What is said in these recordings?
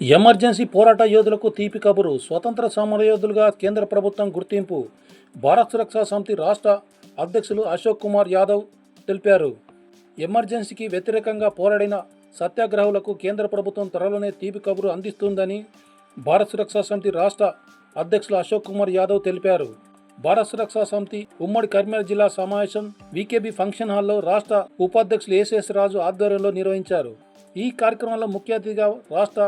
Emergency పోరాట యోధులకు తీపి కబురు. స్వతంత్ర సమరయోధులుగా కేంద్ర ప్రభుత్వం గుర్తింపు. భారత్ సురక్షా సమితి రాష్ట్ర అధ్యక్షులు అశోక్ కుమార్ యాదవ్ తెలిపారు. ఎమర్జెన్సీకి వ్యతిరేకంగా పోరాడిన సత్యాగ్రహులకు కేంద్ర ప్రభుత్వం త్వరలోనే తీపి కబురు అందిస్తుందని భారత్ సురక్షా సమితి రాష్ట్ర అధ్యక్షులు అశోక్ కుమార్ యాదవ్ తెలిపారు. భారత్ సురక్షా సమితి ఉమ్మడి కరీంనగర్ జిల్లా సమావేశం వికేబీ ఫంక్షన్ హాల్లో రాష్ట్ర ఉపాధ్యక్షులు ఏసీఎస్ రాజు ఆధ్వర్యంలో నిర్వహించారు. ఈ కార్యక్రమంలో ముఖ్య అతిథిగా రాష్ట్ర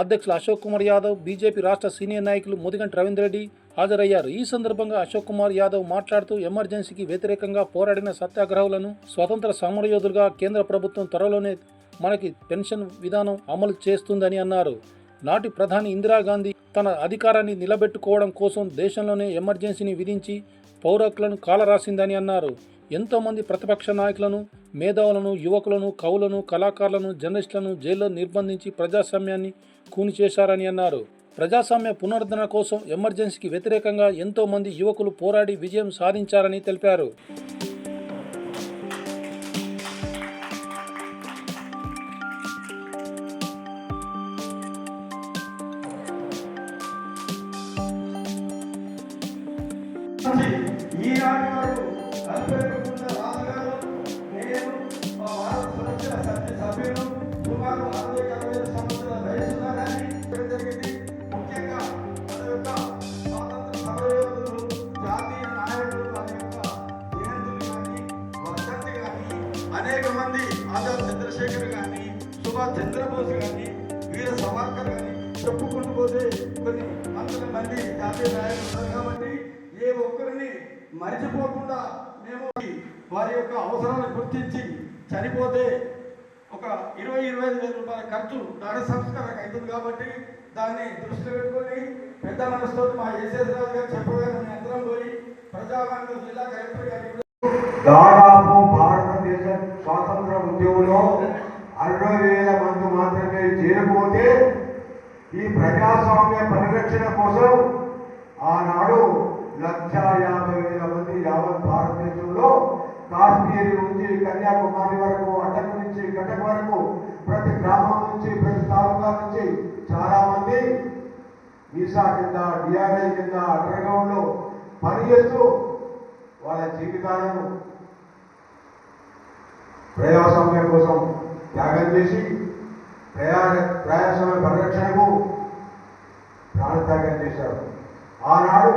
అధ్యక్షులు అశోక్ కుమార్ యాదవ్ బీజేపీ రాష్ట్ర సీనియర్ నాయకులు ముదిగంటి రవీంద్రరెడ్డి హాజరయ్యారు. ఈ సందర్భంగా అశోక్ కుమార్ యాదవ్ మాట్లాడుతూ ఎమర్జెన్సీకి వ్యతిరేకంగా పోరాడిన సత్యాగ్రహులను స్వతంత్ర సమరయోధులుగా కేంద్ర ప్రభుత్వం త్వరలోనే మనకి పెన్షన్ విధానం అమలు చేస్తుందని అన్నారు. నాటి ప్రధాని ఇందిరాగాంధీ తన అధికారాన్ని నిలబెట్టుకోవడం కోసం దేశంలోనే ఎమర్జెన్సీని విధించి పౌరకులను కాలరాసిందని అన్నారు. ఎంతోమంది ప్రతిపక్ష నాయకులను మేధావులను యువకులను కవులను కళాకారులను జర్నలిస్టులను జైల్లో నిర్బంధించి ప్రజాస్వామ్యాన్ని కూని చేశారని అన్నారు. ప్రజాస్వామ్య పునరుద్ధరణ కోసం ఎమర్జెన్సీకి వ్యతిరేకంగా ఎంతోమంది యువకులు పోరాడి విజయం సాధించారని తెలిపారు. యొక్క అవసరాలు గుర్తించి చనిపోతే ఒక ఇరవై ఇరవై ఐదు వేల రూపాయల ఖర్చు దాని సంస్కరణకు అవుతుంది కాబట్టి దాన్ని దృష్టిలో పెట్టుకొని పెద్ద మనసుతో మా ఎస్ఎస్ రాజు గారు చెప్పగానే యంత్రం పోయి ప్రజావాణి జిల్లా కలెక్టర్ గారికి దాదాపు భారతదేశం స్వాతంత్ర ఉద్యమంలో అరవై వేల మంది మాత్రమే చేరిపోతే ఈ ప్రజాస్వామ్య పరిరక్షణ కోసం ఆనాడు లక్ష యాభై వేల మంది యావత్ భారతదేశంలో కాశ్మీర్ నుంచి కన్యాకుమారి వరకు అటక్ నుంచి కటక్ వరకు ప్రతి గ్రామం నుంచి ప్రతి తాలూకా నుంచి చాలా మంది వీసా కింద డిఆర్ఐ కింద అండర్గ్రౌండ్లో పనిచేస్తూ వాళ్ళ జీవితాలను ప్రజాస్వామ్యం కోసం త్యాగం చేసి ప్రయాణ ప్రజాస్వామ్య పరిరక్షణకు ప్రాణత్యాగం చేశారు. ఆనాడు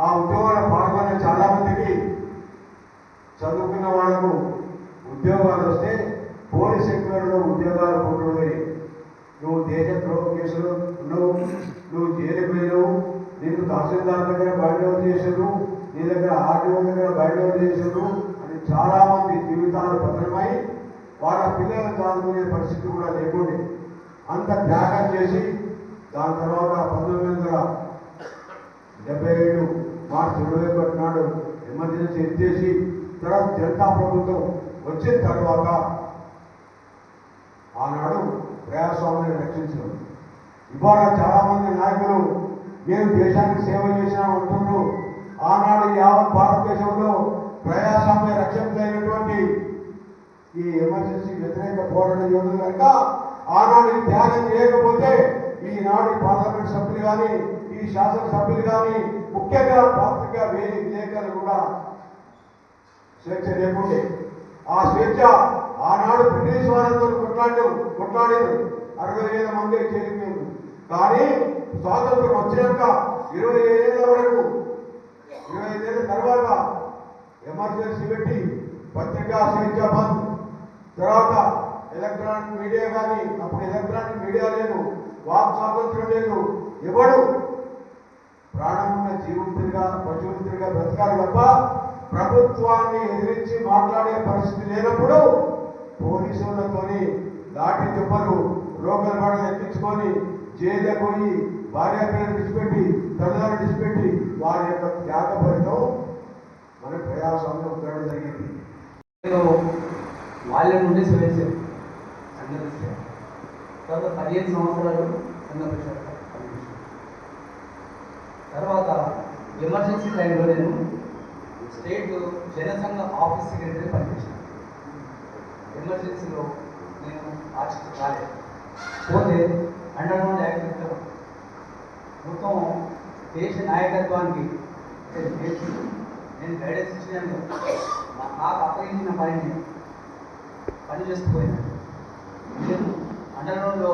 ఆ ఉద్యోగంలో పాల్గొన్న చాలా మందికి చదువుకున్న వాళ్ళకు ఉద్యోగాలు వస్తే పోలీస్ సెక్టర్లో ఉద్యోగాలు పొందుతుంది నువ్వు దేశద్రోహ కేసులు ఉన్నావు నువ్వు జైలుకు పోయినావు నీకు తహసీల్దార్ దగ్గర బయట చేశారు నీ దగ్గర ఆర్టీఓ దగ్గర బయట చేశారు అని చాలా మంది జీవితాలు భద్రమై వాళ్ళ పిల్లలు చదువుకునే పరిస్థితి కూడా లేకుండే. అంత త్యాగం చేసి దాని తర్వాత పంతొమ్మిది వందల డెబ్బై ఏడు మార్చి ఇరవై ఒకటి నాడు ఎమర్జెన్సీ ఎత్తేసి జనతా ప్రభుత్వం వచ్చిన తర్వాత ఆనాడు ప్రజాస్వామ్యాన్ని రక్షించడం. ఇవాళ చాలామంది నాయకులు మేము దేశానికి సేవ చేసినాం ఆనాడు యావత్ భారతదేశంలో ప్రజాస్వామ్య రక్షకులైనటువంటి ఈ ఎమర్జెన్సీ వ్యతిరేక పోరాట యోధులు కనుక ఆనాడు త్యాగం చేయకపోతే ఈనాడు పార్లమెంట్ సభ్యులు కానీ ఈ శాసనసభ్యులు కానీ ముఖ్యంగా పాత్రిక వేరే విలేకరులు కూడా స్వేచ్ఛ లేకుండే ఆ స్వేచ్ఛ ఆనాడు బ్రిటిష్ వారితో కొట్లాడు కొట్లాడేది అరవై వేల మంది చేరిపోయారు కానీ స్వాతంత్రం వచ్చినాక ఇరవై ఐదేళ్ళ వరకు ఇరవై ఐదేళ్ళ తర్వాత ఎమర్జెన్సీ పెట్టి పత్రికా స్వేచ్ఛ బంద్. తర్వాత ఎలక్ట్రానిక్ మీడియా కానీ అప్పుడు ఎలక్ట్రానిక్ మీడియా లేదు వాక్ స్వాతంత్రం లేదు. ఎవడు ప్రాణం ఉన్న జీవంతులుగా పశువులుగా బ్రతకాలి తప్ప ప్రభుత్వాన్ని ఎదిరించి మాట్లాడే పరిస్థితి లేనప్పుడు పోలీసులతోని లాఠీ దెబ్బలు రోగల పడలు ఎక్కించుకొని జైలు పోయి భార్య పిల్లలు విడిచిపెట్టి తల్లిదండ్రులు విడిచిపెట్టి వారి యొక్క త్యాగ ఫలితం మన ప్రజాస్వామ్యం ఉండడం జరిగింది. వాళ్ళ నుండి స్వేచ్ఛ సంఘటిస్తే తర్వాత పదిహేను సంవత్సరాలు సంఘటించారు తర్వాత ఎమర్జెన్సీ టైంలో నేను స్టేట్ జనసంఘ ఆఫీస్ సెక్రటరీ పనిచేశాను. ఎమర్జెన్సీలో నేను ఆర్చిత కాలేదు పోతే అండర్ గ్రౌండ్ దేశ నాయకత్వానికి నేను నేను గైడెన్స్ ఇచ్చినాను నాకు అప్పగించిన పనిని పని చేస్తుపోయినాను నేను అండర్ గ్రౌండ్లో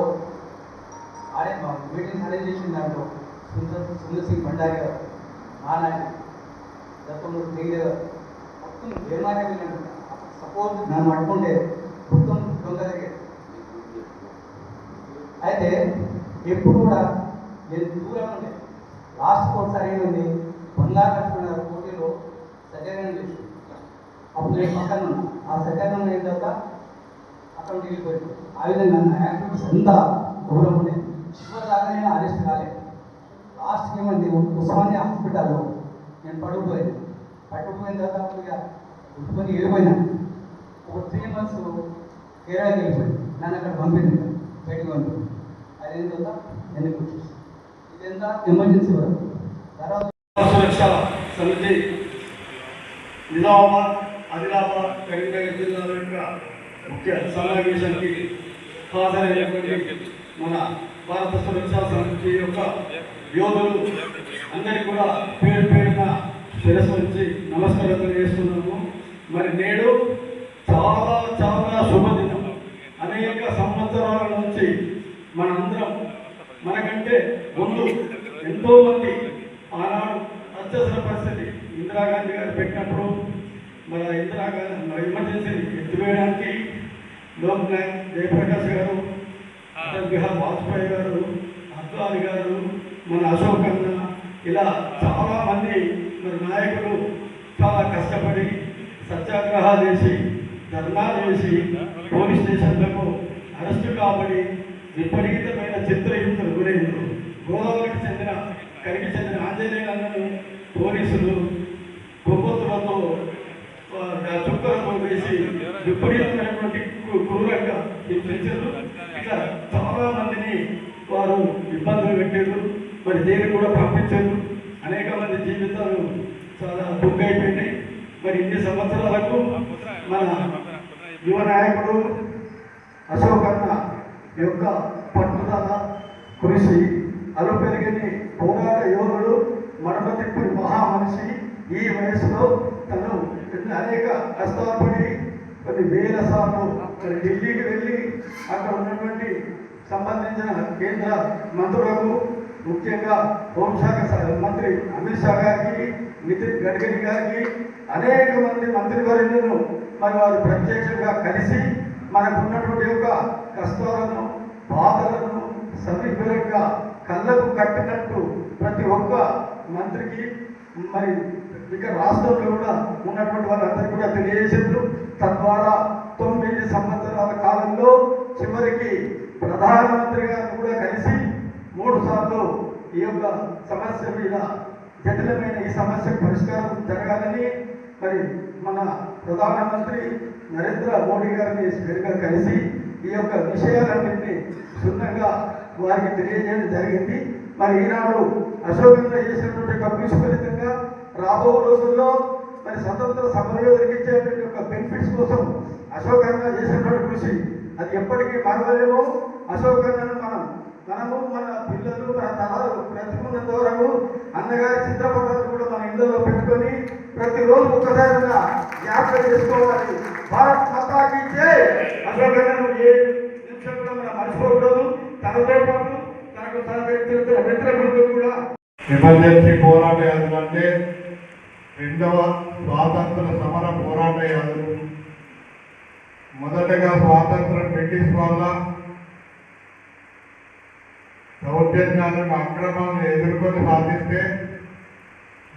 ఆడే మీటింగ్స్ అరేంజ్ చేసిన దాంట్లో సుందర్ సుందర్ సింగ్ భండారి గారు మా నాయకుడు సింగ్ గారు మొత్తం ఏమారే సపోజ్ నన్ను పట్టుకుంటే మొత్తం దొంగ జరిగేది అయితే ఎప్పుడు కూడా నేను దూరం ఉండే. లాస్ట్ ఒకసారి ఏమైంది? బంగారు లక్ష్మణ్ గారు పోటీలో సెకండ్ చేసి అప్పుడు నేను పక్కన ఉన్నా. ఆ సెకండ్ అయిన తర్వాత అక్కడ వెళ్ళిపోయింది ఆ విధంగా నా యాక్టివిటీస్ అంతా దూరం ఉండే. చివరి దాకా నేను అరెస్ట్ కాలేదు లాస్ట్ ఏమైంది? ఉస్మానియా హాస్పిటల్లో నేను పడుకుపోయాను. పట్టుకుపోయిన తర్వాత ఇక ఉట్టుకొని వెళ్ళిపోయినా. ఒక త్రీ మంత్స్ కేరాకి వెళ్ళిపోయాను. నన్ను అక్కడ పంపింది బయటకు పంపింది అది ఏం తర్వాత ఎందుకు వచ్చేసి. ఇదంతా ఎమర్జెన్సీ వరకు. తర్వాత సురక్ష సమితి నిజామాబాద్ ఆదిలాబాద్ కరీంనగర్ జిల్లాల యొక్క ముఖ్య సమావేశానికి హాజరయ్యేటువంటి మన భారత సురక్షా సమితి యొక్క యోధులు. అందరికీ కూడా పేరు పేరు శిరస్సు వచ్చి నమస్కారం చేస్తున్నాము. మరి నేడు చాలా చాలా శుభదినం. అనేక సంవత్సరాల నుంచి మనందరం మనకంటే ముందు ఎంతో మంది ఆనాడు అత్యవసర పరిస్థితి ఇందిరాగాంధీ గారు పెట్టినప్పుడు మన ఇందిరాగాంధీ మన ఎమర్జెన్సీని ఎత్తివేయడానికి లోక్ నాయక్ జయప్రకాష్ గారు అటల్ బిహార్ వాజ్పేయి గారు అద్వాని గారు మన అశోక్ అన్న ఇలా చాలా మంది మరి నాయకులు చాలా కష్టపడి సత్యాగ్రహాలు చేసి ధర్నాలు చేసి పోలీస్ స్టేషన్లకు అరెస్టు కాబడి విపరీతమైన చిత్రహింసలు గురైంది గోదావరికి చెందిన కరికి చెందిన ఆంజనేయులను పోలీసులు కొవ్వొత్తులతో చుక్కలతో వేసి విపరీతమైనటువంటి క్రూరంగా హింసించారు ఇట్లా చాలా మందిని వారు ఇబ్బందులు పెట్టారు మరి దేనికి కూడా పంపించారు అనేక మంది జీవితాలు చాలా బుక్ అయిపోయింది మరి ఇన్ని సంవత్సరాలకు మన యువ నాయకుడు అశోక్ అన్న యొక్క పట్టుదల కృషి అలు పెరిగిని పోరాట యోగుడు మడమ తిప్పి మహామనిషి ఈ వయసులో తను అనేక కష్టాలు కొన్ని వేల సార్లు ఢిల్లీకి వెళ్ళి అక్కడ ఉన్నటువంటి సంబంధించిన కేంద్ర మంత్రులకు ముఖ్యంగా హోంశాఖ స- మంత్రి అమిత్ షా గారికి నితిన్ గడ్కరీ గారికి అనేక మంది మంత్రివర్యులను మరి వారు ప్రత్యక్షంగా కలిసి మనకు ఉన్నటువంటి యొక్క కష్టాలను బాధలను సమీపంగా కళ్ళకు కట్టినట్టు ప్రతి ఒక్క మంత్రికి మరి ఇక రాష్ట్రంలో కూడా ఉన్నటువంటి వాళ్ళందరికీ కూడా తెలియజేసారు తద్వారా తొమ్మిది సంవత్సరాల కాలంలో చివరికి ప్రధానమంత్రి గారు కూడా కలిసి ఈ యొక్క సమస్య మీద జటిలమైన ఈ సమస్య పరిష్కారం జరగాలని మరి మన ప్రధానమంత్రి నరేంద్ర మోడీ గారిని స్పీకర్గా కలిసి ఈ యొక్క విషయాలన్నింటినీ క్షుణ్ణంగా వారికి తెలియజేయడం జరిగింది. మరి ఈనాడు అశోకంగా చేసినటువంటి ఒక కృషి రాబో రోజుల్లో మరి స్వతంత్ర సమరయోధులకు జరిగించేటువంటి యొక్క బెనిఫిట్స్ కోసం అశోకంగా చేసినటువంటి కృషి అది ఎప్పటికీ మరవలేము. అశోకంగా మనం మనము మన పిల్లలు మన తరాలు బ్రతికున్నంత వరకు అన్నగారి చిత్రపటాలు కూడా మన ఇంట్లో పెట్టుకొని ప్రతిరోజు ఒక్కసారి జ్ఞాపకం చేసుకోవాలి. భారత్ మతాకి ఇచ్చే అశోకన్నను ఏ నిమిషం కూడా మనం మర్చిపోకూడదు. తనతో పాటు తనకు సహకరించిన మిత్రులకు కూడా ఎమర్జెన్సీ పోరాట యాత్ర అంటే రెండవ స్వాతంత్ర సమర పోరాట యాత్ర. మొదటగా స్వాతంత్రం బ్రిటిష్ వాళ్ళ దౌర్జన్యాలను అక్రమాలను ఎదుర్కొని సాధిస్తే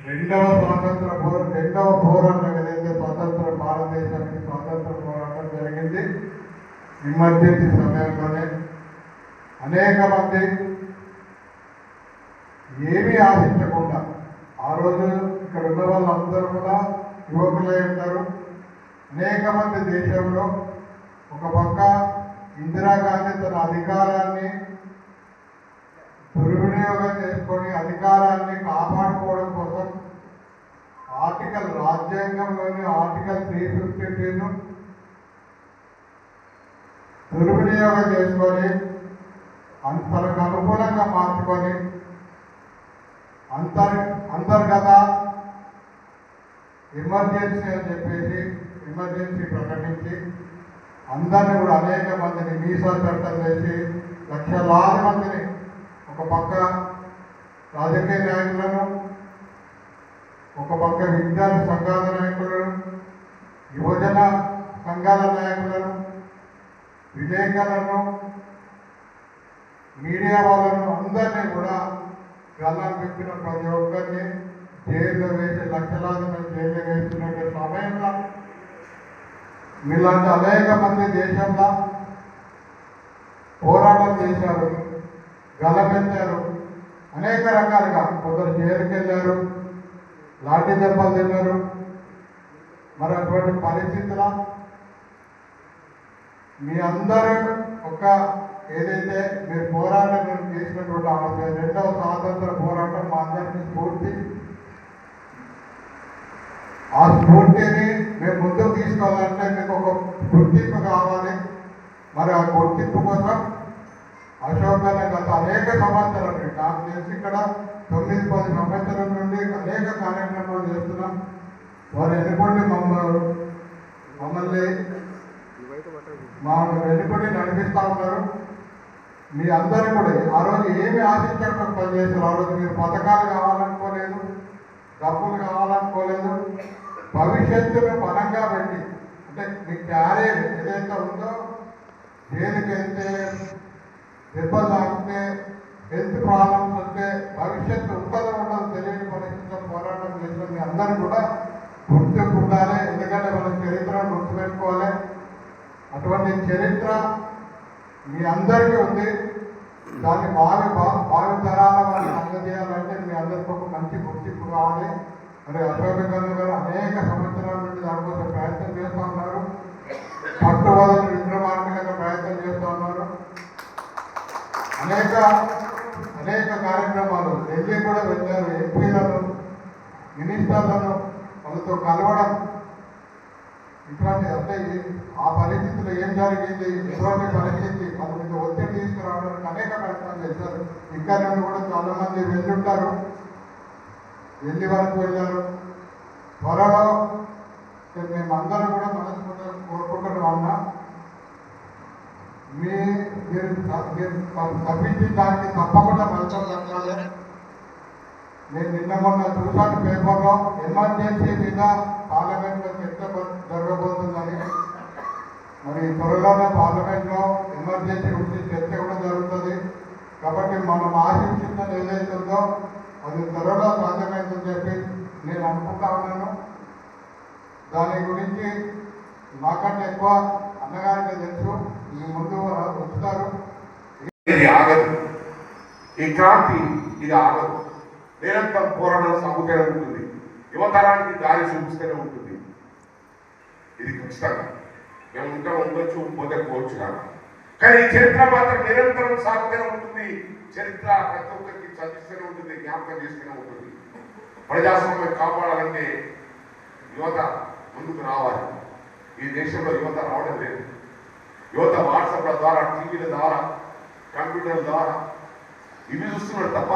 రెండవ స్వాతంత్ర పోరా రెండవ పోరాటం ఏదైతే స్వాతంత్ర భారతదేశానికి స్వాతంత్ర పోరాటం జరిగింది ఎమర్జెన్సీ సమయంలోనే అనేక మంది ఏమీ ఆశించకుండా ఆ రోజు ఇక్కడ ఉన్న వాళ్ళందరూ కూడా యువకులై ఉంటారు అనేక మంది దేశంలో ఒక పక్క ఇందిరాగాంధీ తన అధికారాన్ని దుర్వినియోగం చేసుకొని అధికారాన్ని కాపాడుకోవడం కోసం ఆర్టికల్ రాజ్యాంగంలోని ఆర్టికల్ త్రీ ఫిఫ్టీ త్రీను దుర్వినియోగం చేసుకొని అన్- తనకు అనుకూలంగా మార్చుకొని అంతర్ అంతర్గత ఎమర్జెన్సీ అని చెప్పేసి ఎమర్జెన్సీ ప్రకటించి అందరిని కూడా అనేక మందిని మీసో చట్టం చేసి లక్షలాది మందిని ఒక పక్క రాజకీయ నాయకులను ఒక పక్క విద్యార్థి సంఘాల నాయకులను యువజన సంఘాల నాయకులను విలేకరులను మీడియా వాళ్ళను అందరినీ కూడా గల్లాలు పెట్టిన ప్రతి ఒక్కరిని జైల్లో వేసి లక్షలాది మంది జైల్లో వేస్తున్న సమయంలో మీలాంటి అనేక మంది దేశంలో పోరాటం చేశారు. గలపెట్టారు అనేక రకాలుగా కొందరు జైలుకి వెళ్ళారు లాఠీ దెబ్బలు తిన్నారు. మరి అటువంటి పరిస్థితుల మీ అందరూ ఒక ఏదైతే మీరు పోరాటం చేసినటువంటి ఆ రెండవ స్వాతంత్ర పోరాటం మా అందరికీ స్ఫూర్తి. ఆ స్ఫూర్తిని మేము ముందుకు తీసుకోవాలంటే మీకు ఒక గుర్తింపు కావాలి. మరి ఆ గుర్తింపు కోసం అశోక అనే గత అనేక సంవత్సరాలు నాకు తెలిసి ఇక్కడ తొమ్మిది పది సంవత్సరాల నుండి అనేక కార్యక్రమాలు చేస్తున్నాం. వారు ఎన్నుకోండి మమ్మల్ని మమ్మల్ని మా వెనుకటి నడిపిస్తూ ఉన్నారు. మీ అందరూ కూడా ఆ రోజు ఏమి ఆశించడం పనిచేస్తారు ఆ రోజు మీరు పథకాలు కావాలనుకోలేదు డబ్బులు కావాలనుకోలేదు. భవిష్యత్తును బలంగా పెట్టి అంటే మీ క్యారియర్ ఏదైతే ఉందో దేనికైతే వెళ్తే దెబ్బలు హెల్త్ ప్రాబ్లమ్స్ ఉంటే భవిష్యత్తు ఉంటుందో ఉండదు తెలియని పరిస్థితుల్లో పోరాటం చేసిన మీ అందరూ కూడా గుర్తుకు ఉండాలి ఎందుకంటే మన చరిత్రను గుర్తుపెట్టుకోవాలి. అటువంటి చరిత్ర మీ అందరికీ ఉంది. దాన్ని భావి భావి తరాల వారిని అందజేయాలంటే మీ అందరికీ ఒక మంచి గుర్తింపు కావాలి. మరి అశోక్ గారు అనేక సంవత్సరాల నుండి దానికోసం ప్రయత్నం చేస్తూ ఉన్నారు పట్టువదలని విక్రమార్మికంగా ప్రయత్నం చేస్తూ ఉన్నారు అనేక అనేక కార్యక్రమాలు ఢిల్లీ కూడా వెళ్ళారు ఎంపీలను మినిస్టర్లను వాళ్ళతో కలవడం ఇటువంటి అంటే ఆ పరిస్థితిలో ఏం జరిగింది ఎటువంటి పరిస్థితి వాళ్ళ మీద ఒత్తిడి తీసుకురావడానికి అనేక ప్రయత్నాలు చేశారు. ఇక్కడ నుండి కూడా చాలా మంది వెళ్ళుంటారు వెళ్ళి వరకు వెళ్ళారు. త్వరలో మేమందరం కూడా మనస్ఫూర్తిగా కోరుకుంటున్నాం అన్న. మీ మీరు మీరు దానికి తప్పకుండా ఫలితం దక్కాలి నేను నిన్న మొన్న చూశాను పేపర్లో ఎమర్జెన్సీ మీద పార్లమెంట్లో చర్చ జరగబోతుందని. మరి త్వరలోనే పార్లమెంట్లో ఎమర్జెన్సీ గురించి చర్చ కూడా జరుగుతుంది. కాబట్టి మనం ఆశించిందని ఏదైతుందో అది త్వరలో సాధ్యమైందని చెప్పి నేను అనుకుంటా ఉన్నాను. దాని గురించి నాకంటే ఎక్కువ అన్నగారికి తెలుసు. ఇది ఆగదు. ఈ క్రాంతి ఇది ఆగదు. నిరంతరం పోరాటం సాగుతూనే ఉంటుంది. యువతరానికి దారి చూపిస్తూనే ఉంటుంది. ఇది ఖచ్చితంగా. మేము ఇంకా ఉండొచ్చు పోకపోవచ్చు కాదు. కానీ ఈ చరిత్ర మాత్రం నిరంతరం సాగుతూనే ఉంటుంది. చరిత్ర ప్రతి ఒక్కరికి చదివిస్తూనే ఉంటుంది జ్ఞాపకం చేస్తూనే ఉంటుంది. ప్రజాస్వామ్యం కాపాడాలంటే యువత ముందుకు రావాలి. ఈ దేశంలో యువత రావడం లేదు. యువత వాట్సాప్ల ద్వారా టీవీల ద్వారా కంప్యూటర్ల ద్వారా ఇవి చూస్తున్నాడు తప్ప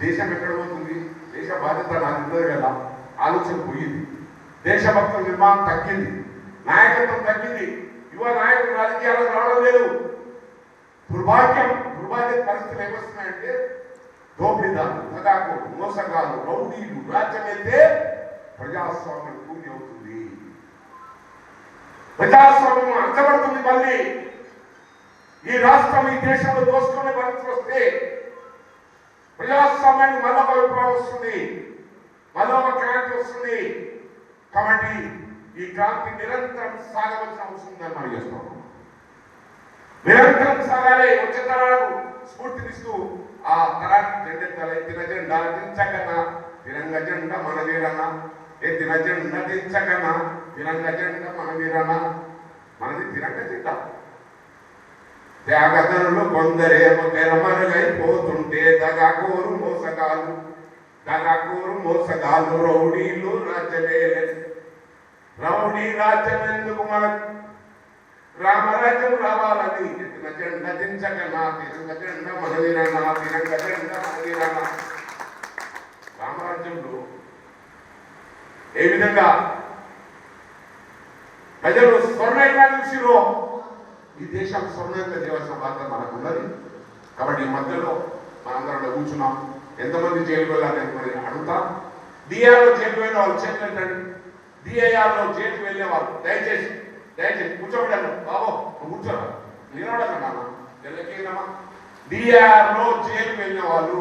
దేశం ఎక్కడ పోతుంది? దేశ బాధ్యత నాకు ఉండదు కదా? ఆలోచన పోయింది. దేశభక్తుల నిర్మాణం తగ్గింది. నాయకత్వం తగ్గింది. యువ నాయకులు రాజకీయాలకు రావడం లేదు. దుర్భాగ్యం దుర్భాగ్య పరిస్థితులు ఏమొస్తున్నాయంటే దోపిడీదారు దగాకు మోసగాలు రౌడీలు రాజ్యం అయితే ప్రజాస్వామ్యం పూర్తి అవుతుంది. ప్రజాస్వామ్యం అంచబడుతుంది మళ్ళీ. ఈ రాష్ట్రం ఈ దేశంలో దోసుకునే పరిస్థితి వస్తే ప్రజాస్వామ్యానికి మళ్ళా విప్లవం వస్తుంది. మళ్ళా క్రాంతి వస్తుంది. కాబట్టి ఈ క్రాంతి నిరంతరం సాగవలసిన అవసరం ఉందని మనం చేస్తున్నాం. నిరంతరం సాగాలి వచ్చే తరాలకు స్ఫూర్తినిస్తూ ఆ తరానికి జెండెత్తాలి తిన జెండా దించకన్నా జెండా మన వీరన్న ఏ తిన జెండా దించకన్నా తిరంగ జెండా మనది తిరంగ జెండా త్యాగతనులు కొందరేమో తెరమరుగైపోతుంటే దగాకోరు మోసగాలు దగాకోరు మోసగాలు రౌడీలు రాజ్యమేలే రౌడీ రాజ్యం ఎందుకు మనకు? రామరాజ్యం రావాలని. ఎత్తిన జెండ దించక నా తిరంగ జెండ మనదిరన్న తిరంగ జెండ మనదిరన్న రామరాజ్యంలో ఏ విధంగా? ప్రజలు స్వర్ణంగా చూసిరో ఈ దేశాన్ని స్వర్ణంగా చేయవలసిన బాధ్యత మనకు ఉన్నది కాబట్టి ఈ మధ్యలో మనందరం కూర్చున్నాం ఎంతమంది జైలు వెళ్ళాలని అడుగుతాం. డిఆర్లో జైలు పోయిన వాళ్ళు చేతులు ఎత్తండి డిఐఆర్లో జైలు వెళ్ళే వాళ్ళు దయచేసి దయచేసి కూర్చోబెట్టాను బాబో నువ్వు కూర్చోరా. నిలబడక నాన్న డిఆర్లో జైలు వెళ్ళిన వాళ్ళు